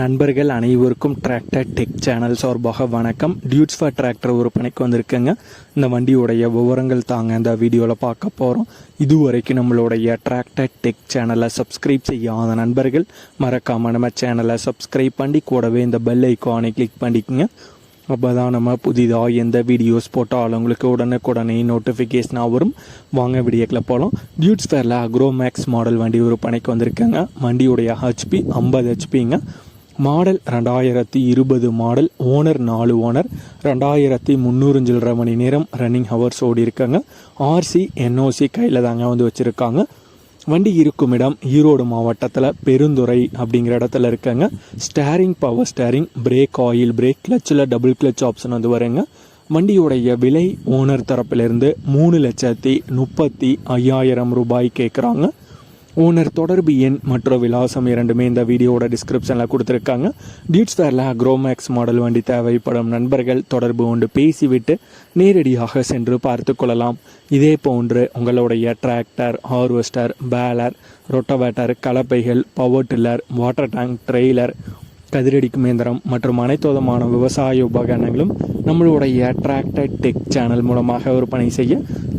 நண்பர்கள் அனைவருக்கும் tractor tech channel சார்பாக வணக்கம். டியூட்ஸ் ஃபார் டிராக்டர் ஒரு பணிக்கு வந்திருக்குங்க. இந்த வண்டியுடைய விவரங்கள் தாங்க இந்த வீடியோவில் பார்க்க போகிறோம் இதுவரைக்கும் நம்மளுடைய டிராக்டர் டெக் சேனலை சப்ஸ்கிரைப் செய்யாத நண்பர்கள் மறக்காமல் நம்ம சேனலை சப்ஸ்கிரைப் பண்ணி கூடவே இந்த பெல் ஐக்கானை கிளிக் பண்ணிக்கோங்க. அப்போ தான் நம்ம புதிதாக எந்த வீடியோஸ் போட்டாலும் உங்களுக்கு உடனுக்குடனே நோட்டிஃபிகேஷனாக வரும். வாங்க வீடியோக்கில் போகலாம் டியூட்ஸ் ஃபேரில் அக்ரோமேக்ஸ் மாடல் வண்டி ஒரு பணிக்கு வந்திருக்கேங்க. வண்டியுடைய ஹெச்பி ஐம்பது ஹெச்பிங்க மாடல் ரெண்டாயிரத்தி இருபது மாடல் ஓனர் நாலு ஓனர் ரெண்டாயிரத்தி முந்நூறு சில்லற மணி நேரம் ரன்னிங் ஹவர்ஸ் ஓடி இருக்காங்க. ஆர்சி என்ஓசி கையில் தாங்க வந்து வச்சுருக்காங்க. வண்டி இருக்கும் இடம் ஈரோடு மாவட்டத்தில் பெருந்துறை அப்படிங்கிற இடத்துல இருக்காங்க. Steering power steering brake oil brake கிளச்சில் double clutch option வந்து வருங்க. வண்டியுடைய விலை ஓனர் தரப்பிலிருந்து மூணு லட்சத்தி முப்பத்தி ஐயாயிரம் ரூபாய் கேட்குறாங்க ஓனர் தொடர்பு எண் மற்றும் விலாசம் இரண்டுமே இந்த வீடியோவோட டிஸ்கிரிப்ஷனில் கொடுத்துருக்காங்க. டியூட்ஸ் ஃபேரில் அக்ரோமேக்ஸ் மாடல் வண்டி தேவைப்படும் நண்பர்கள் தொடர்பு கொண்டு பேசிவிட்டு நேரடியாக சென்று பார்த்து கொள்ளலாம். இதே போன்று உங்களுடைய tractor harvester baler rotavator கலப்பைகள் power tiller water tank trailer கதிரடிக்கும் இயந்திரம் மற்றும் அனைத்து விதமான விவசாய உபகரணங்களும் நம்மளுடைய டிராக்டர் டெக் சேனல் மூலமாக விற்பனை செய்ய